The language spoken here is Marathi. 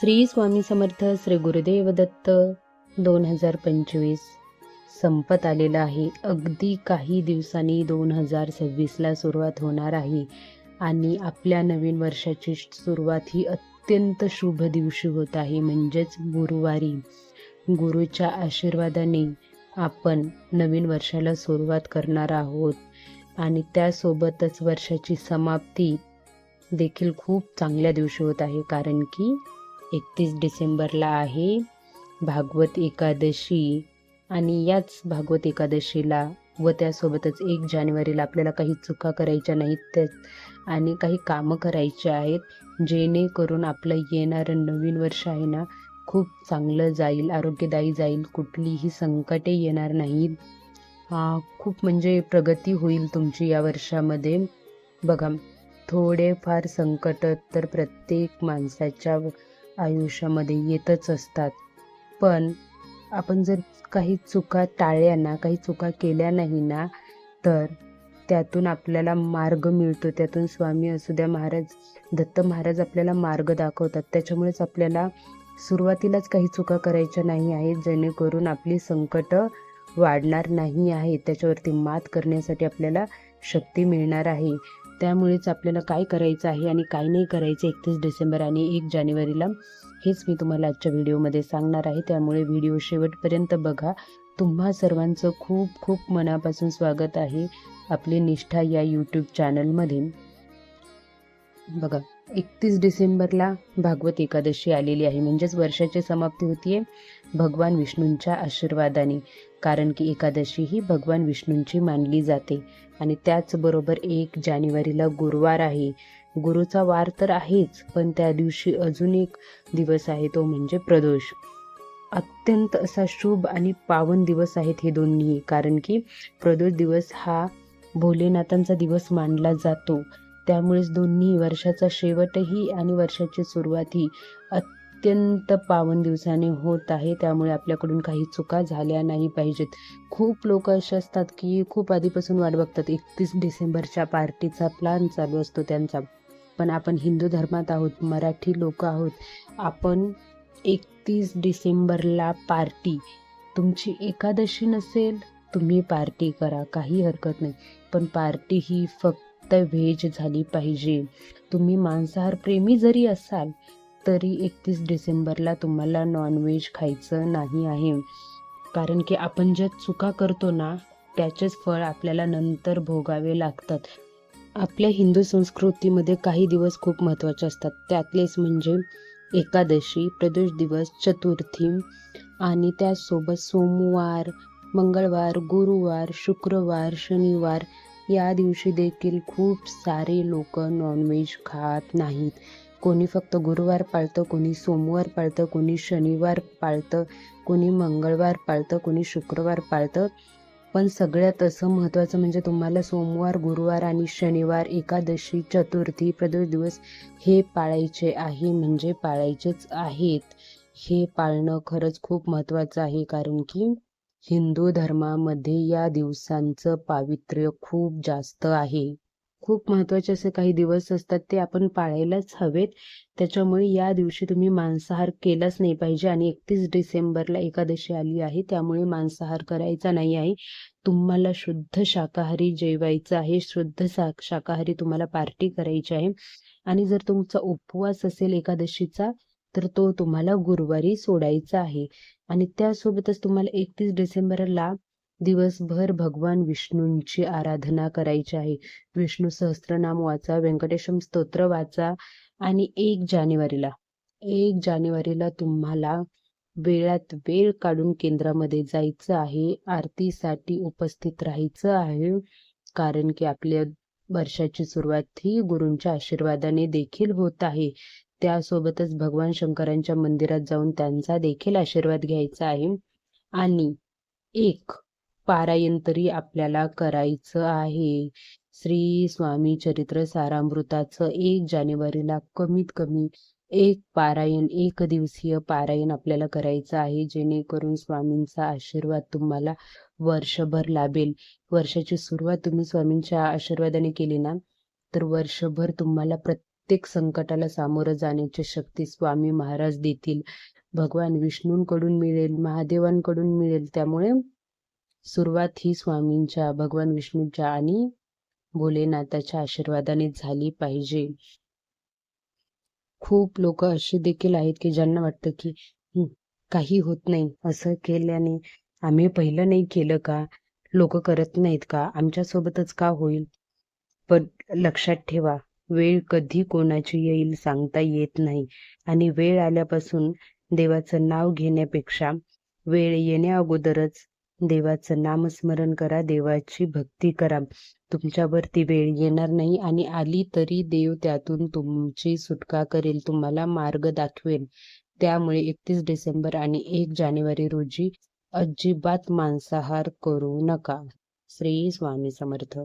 श्री स्वामी समर्थ श्री गुरुदेव दत्त. दोन हजार पंचवीस. संपत आलेला आहे. अगदी काही दिवसांनी दोन हजार सव्वीसला सुरुवात होणार आहे. आणि आपल्या नवीन वर्षाची सुरुवात ही अत्यंत शुभ दिवशी होत आहे. म्हणजेच गुरुवारी. गुरुच्या आशीर्वादाने आपण नवीन वर्षाला सुरुवात करणार आहोत. आणि त्यासोबतच वर्षाची समाप्ती देखील खूप चांगल्या दिवशी होत आहे. कारण की एकतीस डिसेंबरला आहे भागवत एकादशी. आणि याच भागवत एकादशीला व त्यासोबतच एक जानेवारीला आपल्याला काही चुका करायच्या नाहीत त्या आणि काही कामं करायची आहेत जेणेकरून आपलं येणारं नवीन वर्ष आहे ना खूप चांगलं जाईल आरोग्यदायी जाईल कुठलीही संकटे येणार नाहीत. खूप म्हणजे प्रगती होईल तुमची या वर्षामध्ये. बघा थोडेफार संकट तर प्रत्येक माणसाच्या आयुष्यामध्ये येतच असतात. पण आपण जर काही चुका टाळल्या ना काही चुका केल्या नाही ना तर त्यातून आपल्याला मार्ग मिळतो. त्यातून स्वामी असुद्या महाराज दत्त महाराज आपल्याला मार्ग दाखवतात. त्याच्यामुळेच आपल्याला सुरुवातीलाच काही चुका करायच्या नाही आहेत जेणेकरून आपली संकट वाढणार नाही आहे त्याच्यावरती मात करण्यासाठी आपल्याला शक्ती मिळणार आहे. त्यामुळेच आपल्याला काय करायचं आहे आणि काय नाही करायचं एकतीस डिसेंबर आणि एक जानेवारीला हेच मी तुम्हाला आजच्या व्हिडिओमध्ये सांगणार आहे. त्यामुळे व्हिडिओ शेवटपर्यंत बघा. तुम्हा सर्वांचं खूप खूप मनापासून स्वागत आहे आपली निष्ठा या यूट्यूब चॅनलमध्ये बघा. एकतीस डिसेंबरला भागवत एकादशी आलेली आहे. म्हणजेच वर्षाची समाप्ती होतीये भगवान विष्णूंच्या आशीर्वादाने. कारण की एकादशी ही भगवान विष्णूंची मानली जाते. आणि त्याचबरोबर एक जानेवारीला गुरुवार आहे. गुरुचा वार तर आहेच पण त्या दिवशी अजून एक दिवस आहे तो म्हणजे प्रदोष. अत्यंत असा शुभ आणि पावन दिवस आहेत हे दोन्ही. कारण की प्रदोष दिवस हा भोलेनाथांचा दिवस मानला जातो. त्यामुळेच दोन्ही वर्षाचा शेवटही आणि वर्षाची सुरुवातही अत्यंत पावन दिवसाने होत आहे. त्यामुळे आपल्याकडून काही चुका झाल्या नाही पाहिजेत. खूप लोक असे असतात की खूप आधीपासून वाट बघतात. एकतीस डिसेंबरच्या पार्टीचा प्लॅन चालू असतो त्यांचा. पण आपण हिंदू धर्मात आहोत मराठी लोक आहोत. आपण एकतीस डिसेंबरला पार्टी. तुमची एकादशी नसेल तुम्ही पार्टी करा. काही हरकत नाही. पण पार्टी ही फक्त व्हेज झाली पाहिजे. तुम्ही मांसाहार प्रेमी जरी असाल तरी एकतीस डिसेंबरला तुम्हाला नॉनव्हेज खायचं नाही आहे. कारण की आपण ज्या चुका करतो ना त्याचेच फळ आपल्याला नंतर भोगावे लागतात. आपल्या हिंदू संस्कृतीमध्ये काही दिवस खूप महत्त्वाचे असतात. त्यातलेच म्हणजे एकादशी प्रदोष दिवस चतुर्थी आणि त्यासोबत सोमवार मंगळवार गुरुवार शुक्रवार शनिवार या दिवशी देखील खूप सारे लोक नॉनव्हेज खात नाहीत. कोणी फक्त गुरुवार पाळतं कोणी सोमवार पाळतं कोणी शनिवार पाळतं कोणी मंगळवार पाळतं कोणी शुक्रवार पाळतं. पण सगळ्यात असं महत्त्वाचं म्हणजे तुम्हाला सोमवार गुरुवार आणि शनिवार एकादशी चतुर्थी प्रदोष दिवस हे पाळायचे आहे म्हणजे पाळायचेच आहेत. हे पाळणं खरंच खूप महत्त्वाचं आहे कारण की हिंदू धर्मामध्ये या दिवसांचं पावित्र्य खूप जास्त आहे. खूप महत्त्वाचे असे काही दिवस असतात ते आपण पाळायलाच हवेत. त्याच्यामुळे या दिवशी तुम्ही मांसाहार केलाच नाही पाहिजे आणि एकतीस डिसेंबरला एकादशी आली आहे त्यामुळे मांसाहार करायचा नाही आहे. तुम्हाला शुद्ध शाकाहारी जेवायचं आहे शुद्ध शा शाकाहारी तुम्हाला पार्टी करायची आहे. आणि जर तुमचा उपवास असेल एकादशीचा तर तो तुम्हाला गुरुवारी सोडायचा आहे. आणि त्यासोबतच तुम्हाला एकतीस डिसेंबरला दिवसभर भगवान विष्णूंची आराधना करायची आहे. विष्णू सहस्त्रनाम वाचा व्यंकटेशम स्तोत्र वाचा आणि एक जानेवारीला एक जानेवारीला तुम्हाला वेळात वेळ काढून केंद्रामध्ये जायचं आहे. आरतीसाठी उपस्थित राहायचं आहे. कारण की आपल्या वर्षाची सुरुवात ही गुरूंच्या आशीर्वादाने देखील होत आहे. त्यासोबतच भगवान शंकरांच्या मंदिरात जाऊन त्यांचा देखील आशीर्वाद घ्यायचा आहे. आणि एक पारायण तरी आपल्याला करायचं आहे. श्री स्वामी चरित्र सारामृताचं एक जानेवारीला कमीत कमी एक पारायण एक दिवसीय पारायण आपल्याला करायचं आहे. जेणेकरून स्वामींचा आशीर्वाद तुम्हाला वर्षभर लाभेल. वर्षाची सुरुवात तुम्ही स्वामींच्या आशीर्वादाने केली ना तर वर्षभर तुम्हाला प्रत्येक प्रत्येक संकटाला सामोरं जाण्याची शक्ती स्वामी महाराज देतील. भगवान विष्णूंकडून मिळेल महादेवांकडून मिळेल. त्यामुळे सुरुवात ही स्वामींच्या भगवान विष्णूंच्या आणि भोलेनाथाच्या आशीर्वादाने झाली पाहिजे. खूप लोक असे देखील आहेत की ज्यांना वाटतं की काही होत नाही असं केल्याने आम्ही पहिलं नाही केलं का? लोक करत नाहीत का? आमच्यासोबतच का होईल? पण लक्षात ठेवा वेळ कधी कोणाची येईल सांगता येत नाही. आणि वेळ आल्यापासून देवाचं नाव घेण्यापेक्षा वेळ येण्या अगोदरच देवाचं नामस्मरण करा देवाची भक्ती करा. तुमच्यावर ती वेळ येणार नाही आणि आली तरी देव त्यातून तुमची सुटका करेल तुम्हाला मार्ग दाखवेल. त्यामुळे एकतीस डिसेंबर आणि एक जानेवारी रोजी अजिबात मांसाहार करू नका. श्री स्वामी समर्थ.